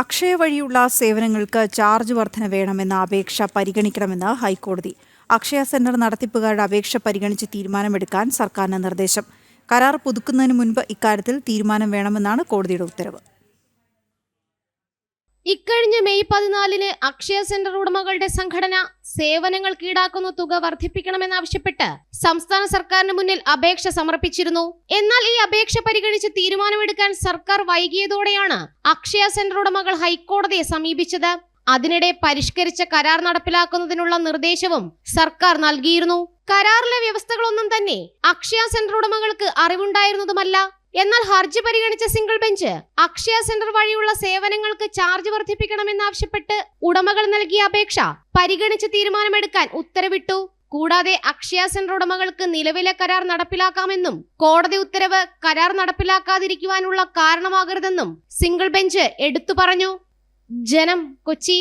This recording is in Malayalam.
അക്ഷയ വഴിയുള്ള സേവനങ്ങൾക്ക് ചാർജ് വർധന വേണമെന്ന അപേക്ഷ പരിഗണിക്കണമെന്ന് ഹൈക്കോടതി. അക്ഷയ സെന്റർ നടത്തിപ്പുകാരുടെ അപേക്ഷ പരിഗണിച്ച് തീരുമാനമെടുക്കാൻ സർക്കാരിന് നിർദ്ദേശം. കരാർ പുതുക്കുന്നതിന് മുൻപ് ഇക്കാര്യത്തിൽ തീരുമാനം വേണമെന്നാണ് കോടതിയുടെ ഉത്തരവ്. ഇക്കഴിഞ്ഞ മെയ് പതിനാലിന് അക്ഷയ സെന്റർ ഉടമകളുടെ സംഘടന സേവനങ്ങൾ ഈടാക്കുന്ന തുക വർദ്ധിപ്പിക്കണമെന്നാവശ്യപ്പെട്ട് സംസ്ഥാന സർക്കാരിന് മുന്നിൽ അപേക്ഷ സമർപ്പിച്ചിരുന്നു. എന്നാൽ ഈ അപേക്ഷ പരിഗണിച്ച് തീരുമാനമെടുക്കാൻ സർക്കാർ വൈകിയതോടെയാണ് അക്ഷയ സെന്റർ ഉടമകൾ ഹൈക്കോടതിയെ സമീപിച്ചത്. അതിനിടെ പരിഷ്കരിച്ച കരാർ നടപ്പിലാക്കുന്നതിനുള്ള നിർദ്ദേശവും സർക്കാർ നൽകിയിരുന്നു. കരാറിലെ വ്യവസ്ഥകളൊന്നും തന്നെ അക്ഷയ സെന്റർ ഉടമകൾക്ക് അറിവുണ്ടായിരുന്നതുമല്ല. എന്നാൽ ഹർജി പരിഗണിച്ച സിംഗിൾ ബെഞ്ച് അക്ഷയ സെന്റർ വഴിയുള്ള സേവനങ്ങൾക്ക് ചാർജ് വർദ്ധിപ്പിക്കണമെന്നാവശ്യപ്പെട്ട് ഉടമകൾ നൽകിയ അപേക്ഷ പരിഗണിച്ച് തീരുമാനമെടുക്കാൻ ഉത്തരവിട്ടു. കൂടാതെ അക്ഷയ സെന്റർ ഉടമകൾക്ക് നിലവിലെ കരാർ നടപ്പിലാക്കാമെന്നും കോടതി ഉത്തരവ് കരാർ നടപ്പിലാക്കാതിരിക്കുവാനുള്ള കാരണമാകരുതെന്നും സിംഗിൾ ബെഞ്ച് എടുത്തു പറഞ്ഞു. ജനം കൊച്ചി.